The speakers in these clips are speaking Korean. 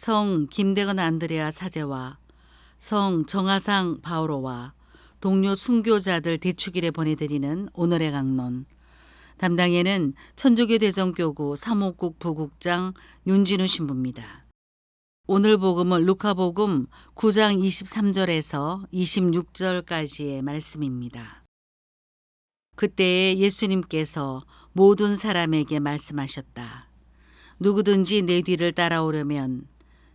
성 김대건 안드레아 사제와 성 정하상 바오로와 동료 순교자들 대축일에 보내드리는 오늘의 강론. 담당에는 천주교 대전교구 사목국 부국장 윤진우 신부입니다. 오늘 복음은 루카복음 9장 23절에서 26절까지의 말씀입니다. 그때에 예수님께서 모든 사람에게 말씀하셨다. 누구든지 내 뒤를 따라오려면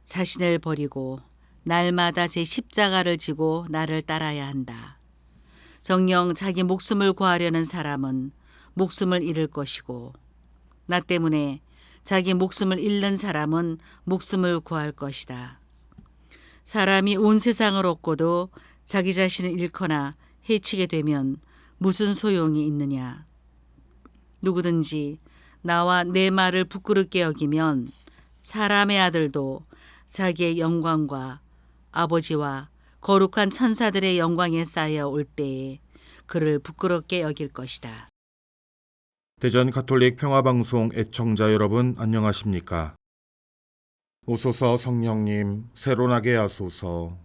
자신을 버리고 날마다 제 십자가를 지고 나를 따라야 한다. 정령 자기 목숨을 구하려는 사람은 목숨을 잃을 것이고 나 때문에 자기 목숨을 잃는 사람은 목숨을 구할 것이다. 사람이 온 세상을 얻고도 자기 자신을 잃거나 해치게 되면 무슨 소용이 있느냐. 누구든지 나와 내 말을 부끄럽게 여기면 사람의 아들도 자기의 영광과 아버지와 거룩한 천사들의 영광에 쌓여 올 때에 그를 부끄럽게 여길 것이다. 대전 가톨릭 평화방송 애청자 여러분 안녕하십니까? 오소서 성령님 새로나게 하소서.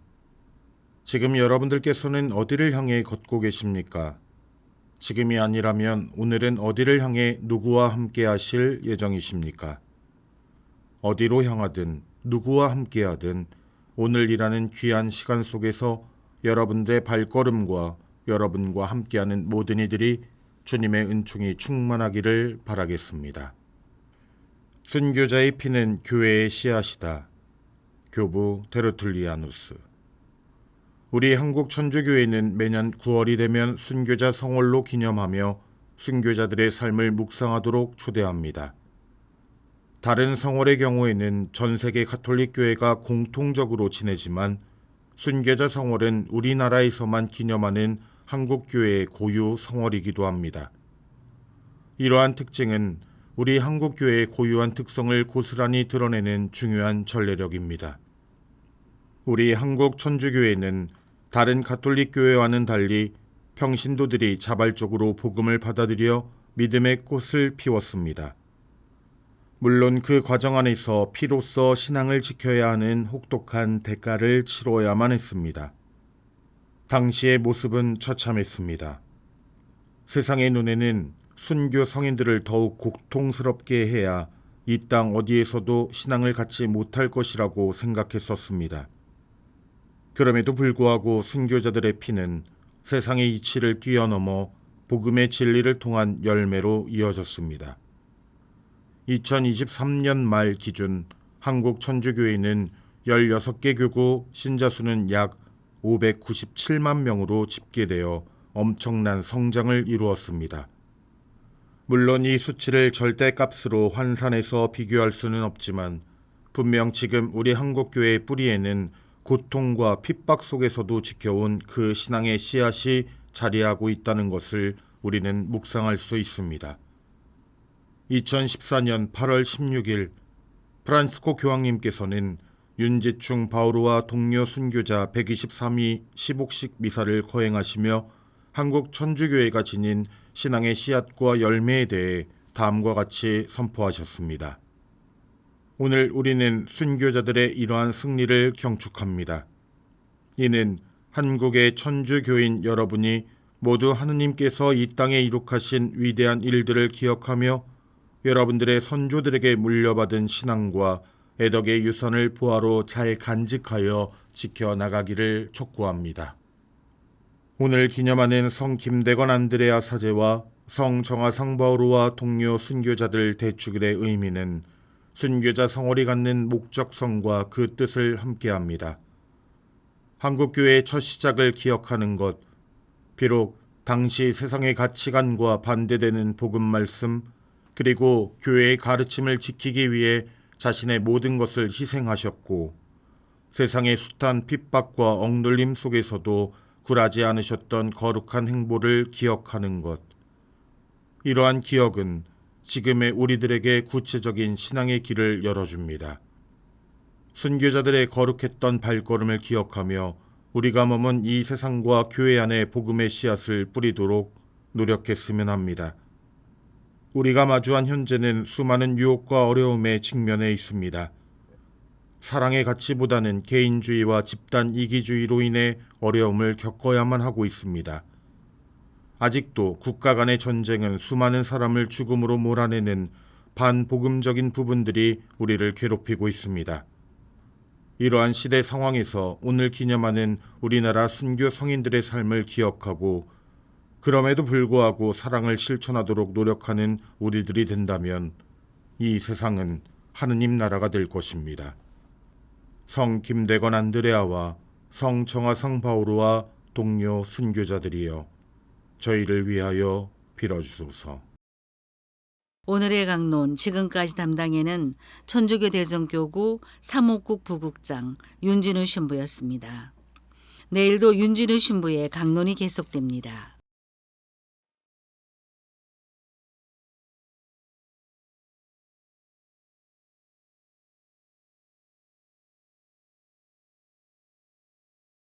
지금 여러분들께서는 어디를 향해 걷고 계십니까? 지금이 아니라면 오늘은 어디를 향해 누구와 함께 하실 예정이십니까? 어디로 향하든 누구와 함께 하든 오늘이라는 귀한 시간 속에서 여러분들의 발걸음과 여러분과 함께하는 모든 이들이 주님의 은총이 충만하기를 바라겠습니다. 순교자의 피는 교회의 씨앗이다. 교부 테르툴리아누스 우리 한국 천주교회는 매년 9월이 되면 순교자 성월로 기념하며 순교자들의 삶을 묵상하도록 초대합니다. 다른 성월의 경우에는 전 세계 가톨릭 교회가 공통적으로 지내지만 순교자 성월은 우리나라에서만 기념하는 한국 교회의 고유 성월이기도 합니다. 이러한 특징은 우리 한국 교회의 고유한 특성을 고스란히 드러내는 중요한 전례력입니다. 우리 한국 천주교회는 다른 가톨릭 교회와는 달리 평신도들이 자발적으로 복음을 받아들여 믿음의 꽃을 피웠습니다. 물론 그 과정 안에서 피로써 신앙을 지켜야 하는 혹독한 대가를 치러야만 했습니다. 당시의 모습은 처참했습니다. 세상의 눈에는 순교 성인들을 더욱 고통스럽게 해야 이 땅 어디에서도 신앙을 갖지 못할 것이라고 생각했었습니다. 그럼에도 불구하고 순교자들의 피는 세상의 이치를 뛰어넘어 복음의 진리를 통한 열매로 이어졌습니다. 2023년 말 기준 한국 천주교회는 16개 교구 신자 수는 약 597만 명으로 집계되어 엄청난 성장을 이루었습니다. 물론 이 수치를 절대값으로 환산해서 비교할 수는 없지만 분명 지금 우리 한국교회의 뿌리에는 고통과 핍박 속에서도 지켜온 그 신앙의 씨앗이 자리하고 있다는 것을 우리는 묵상할 수 있습니다. 2014년 8월 16일 프란스코 교황님께서는 윤지충 바오로와 동료 순교자 123위 시복식 미사를 거행하시며 한국 천주교회가 지닌 신앙의 씨앗과 열매에 대해 다음과 같이 선포하셨습니다. 오늘 우리는 순교자들의 이러한 승리를 경축합니다. 이는 한국의 천주교인 여러분이 모두 하느님께서 이 땅에 이룩하신 위대한 일들을 기억하며 여러분들의 선조들에게 물려받은 신앙과 애덕의 유산을 부하로 잘 간직하여 지켜나가기를 촉구합니다. 오늘 기념하는 성 김대건 안드레아 사제와 성 정화 상 바오로와 동료 순교자들 대축일의 의미는 순교자 성월이 갖는 목적성과 그 뜻을 함께합니다. 한국교회의 첫 시작을 기억하는 것, 비록 당시 세상의 가치관과 반대되는 복음 말씀, 그리고 교회의 가르침을 지키기 위해 자신의 모든 것을 희생하셨고 세상의 숱한 핍박과 억눌림 속에서도 굴하지 않으셨던 거룩한 행보를 기억하는 것. 이러한 기억은 지금의 우리들에게 구체적인 신앙의 길을 열어줍니다. 순교자들의 거룩했던 발걸음을 기억하며 우리가 머문 이 세상과 교회 안에 복음의 씨앗을 뿌리도록 노력했으면 합니다. 우리가 마주한 현재는 수많은 유혹과 어려움에 직면해 있습니다. 사랑의 가치보다는 개인주의와 집단 이기주의로 인해 어려움을 겪어야만 하고 있습니다. 아직도 국가 간의 전쟁은 수많은 사람을 죽음으로 몰아내는 반복음적인 부분들이 우리를 괴롭히고 있습니다. 이러한 시대 상황에서 오늘 기념하는 우리나라 순교 성인들의 삶을 기억하고 그럼에도 불구하고 사랑을 실천하도록 노력하는 우리들이 된다면 이 세상은 하느님 나라가 될 것입니다. 성 김대건 안드레아와 성 정화상 바오로와 동료 순교자들이여 저희를 위하여 빌어주소서. 오늘의 강론 지금까지 담당에는 천주교 대전교구 사목국 부국장 윤진우 신부였습니다. 내일도 윤진우 신부의 강론이 계속됩니다.